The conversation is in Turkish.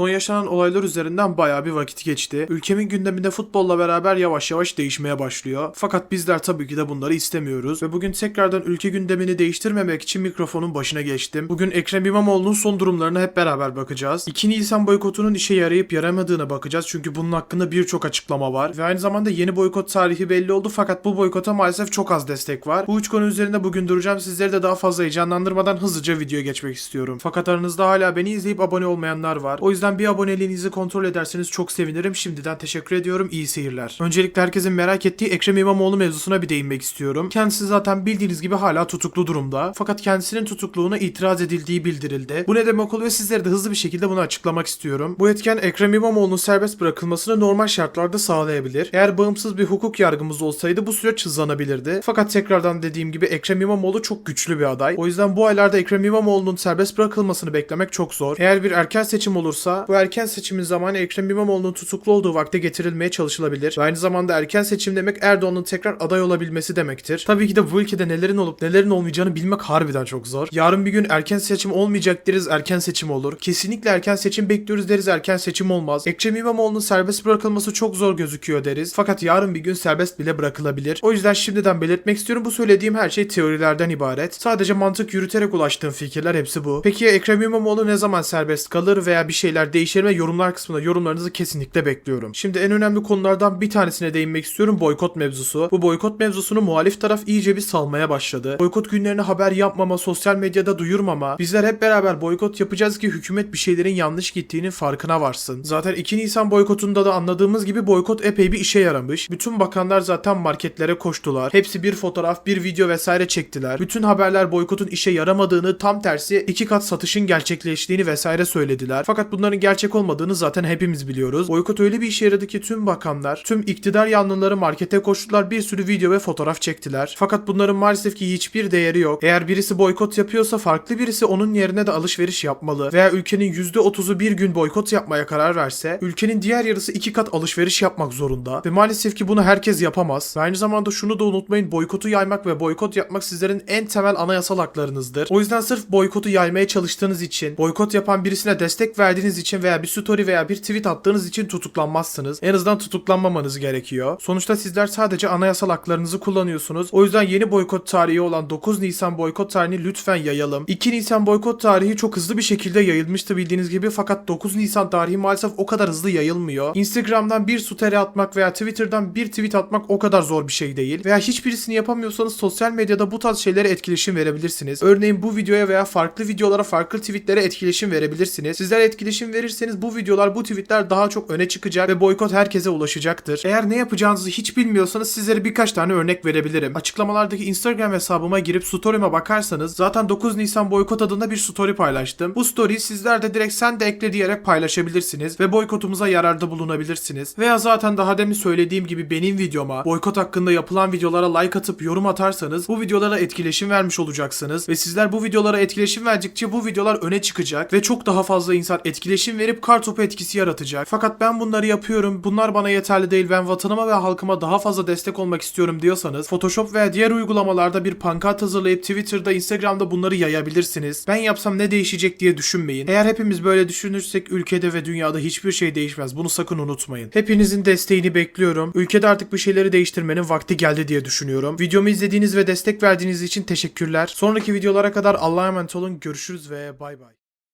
Son yaşanan olaylar üzerinden bayağı bir vakit geçti. Ülkemin gündeminde futbolla beraber yavaş yavaş değişmeye başlıyor. Fakat bizler tabii ki de bunları istemiyoruz. Ve bugün tekrardan ülke gündemini değiştirmemek için mikrofonun başına geçtim. Bugün Ekrem İmamoğlu'nun son durumlarına hep beraber bakacağız. 2 Nisan boykotunun işe yarayıp yaramadığına bakacağız. Çünkü bunun hakkında birçok açıklama var. Ve aynı zamanda yeni boykot tarihi belli oldu fakat bu boykota maalesef çok az destek var. Bu üç konu üzerinde bugün duracağım. Sizleri de daha fazla heyecanlandırmadan hızlıca videoya geçmek istiyorum. Fakat aranızda hala beni izleyip abone olmayanlar var. O yüzden bir aboneliğinizi kontrol ederseniz çok sevinirim. Şimdiden teşekkür ediyorum. İyi seyirler. Öncelikle herkesin merak ettiği Ekrem İmamoğlu mevzusuna bir değinmek istiyorum. Kendisi zaten bildiğiniz gibi hala tutuklu durumda. Fakat kendisinin tutukluğuna itiraz edildiği bildirildi. Bu ne demek oluyor sizlere de hızlı bir şekilde bunu açıklamak istiyorum. Bu etken Ekrem İmamoğlu'nun serbest bırakılmasını normal şartlarda sağlayabilir. Eğer bağımsız bir hukuk yargımız olsaydı bu süreç hızlanabilirdi. Fakat tekrardan dediğim gibi Ekrem İmamoğlu çok güçlü bir aday. O yüzden bu aylarda Ekrem İmamoğlu'nun serbest bırakılmasını beklemek çok zor. Eğer bir erken seçim olursa bu erken seçimin zamanı Ekrem İmamoğlu'nun tutuklu olduğu vakte getirilmeye çalışılabilir. Ve aynı zamanda erken seçim demek Erdoğan'ın tekrar aday olabilmesi demektir. Tabii ki de bu ülkede nelerin olup nelerin olmayacağını bilmek harbiden çok zor. Yarın bir gün erken seçim olmayacak deriz erken seçim olur. Kesinlikle erken seçim bekliyoruz deriz erken seçim olmaz. Ekrem İmamoğlu'nun serbest bırakılması çok zor gözüküyor deriz. Fakat yarın bir gün serbest bile bırakılabilir. O yüzden şimdiden belirtmek istiyorum bu söylediğim her şey teorilerden ibaret. Sadece mantık yürüterek ulaştığım fikirler hepsi bu. Peki Ekrem İmamoğlu ne zaman serbest kalır veya bir şeyler değişir mi? Yorumlar kısmında yorumlarınızı kesinlikle bekliyorum. Şimdi en önemli konulardan bir tanesine değinmek istiyorum boykot mevzusu. Bu boykot mevzusunu muhalif taraf iyice bir salmaya başladı. Boykot günlerine haber yapmama, sosyal medyada duyurmama, bizler hep beraber boykot yapacağız ki hükümet bir şeylerin yanlış gittiğinin farkına varsın. Zaten 2 Nisan boykotunda da anladığımız gibi boykot epey bir işe yaramış. Bütün bakanlar zaten marketlere koştular. Hepsi bir fotoğraf, bir video vesaire çektiler. Bütün haberler boykotun işe yaramadığını, tam tersi iki kat satışın gerçekleştiğini vesaire söylediler. Fakat bunların gerçek olmadığını zaten hepimiz biliyoruz. Boykot öyle bir işe yaradı ki tüm bakanlar, tüm iktidar yanlıları markete koştular, bir sürü video ve fotoğraf çektiler. Fakat bunların maalesef ki hiçbir değeri yok. Eğer birisi boykot yapıyorsa farklı birisi onun yerine de alışveriş yapmalı. Veya ülkenin %30'u bir gün boykot yapmaya karar verse, ülkenin diğer yarısı iki kat alışveriş yapmak zorunda. Ve maalesef ki bunu herkes yapamaz. Ve aynı zamanda şunu da unutmayın, boykotu yaymak ve boykot yapmak sizlerin en temel anayasal haklarınızdır. O yüzden sırf boykotu yaymaya çalıştığınız için, boykot yapan birisine destek verdiğiniz için veya bir story veya bir tweet attığınız için tutuklanmazsınız. En azından tutuklanmamanız gerekiyor. Sonuçta sizler sadece anayasal haklarınızı kullanıyorsunuz. O yüzden yeni boykot tarihi olan 9 Nisan boykot tarihini lütfen yayalım. 2 Nisan boykot tarihi çok hızlı bir şekilde yayılmıştı bildiğiniz gibi fakat 9 Nisan tarihi maalesef o kadar hızlı yayılmıyor. Instagram'dan bir story atmak veya Twitter'dan bir tweet atmak o kadar zor bir şey değil. Veya hiçbirisini yapamıyorsanız sosyal medyada bu tarz şeylere etkileşim verebilirsiniz. Örneğin bu videoya veya farklı videolara, farklı tweetlere etkileşim verebilirsiniz. Sizler etkileşim verirseniz bu videolar, bu tweetler daha çok öne çıkacak ve boykot herkese ulaşacaktır. Eğer ne yapacağınızı hiç bilmiyorsanız sizlere birkaç tane örnek verebilirim. Açıklamalardaki Instagram hesabıma girip story'me bakarsanız zaten 9 Nisan boykot adında bir story paylaştım. Bu story'i sizler de direkt sen de ekle diyerek paylaşabilirsiniz ve boykotumuza yararda bulunabilirsiniz. Veya zaten daha demin söylediğim gibi benim videoma, boykot hakkında yapılan videolara like atıp yorum atarsanız bu videolara etkileşim vermiş olacaksınız ve sizler bu videolara etkileşim verdikçe bu videolar öne çıkacak ve çok daha fazla insan etkileşim verip kartopu etkisi yaratacak. Fakat ben bunları yapıyorum, bunlar bana yeterli değil, ben vatanıma ve halkıma daha fazla destek olmak istiyorum diyorsanız Photoshop veya diğer uygulamalarda bir pankart hazırlayıp Twitter'da, Instagram'da bunları yayabilirsiniz. Ben yapsam ne değişecek diye düşünmeyin. Eğer hepimiz böyle düşünürsek ülkede ve dünyada hiçbir şey değişmez. Bunu sakın unutmayın. Hepinizin desteğini bekliyorum. Ülkede artık bir şeyleri değiştirmenin vakti geldi diye düşünüyorum. Videomu izlediğiniz ve destek verdiğiniz için teşekkürler. Sonraki videolara kadar Allah'a emanet olun. Görüşürüz ve bay bay.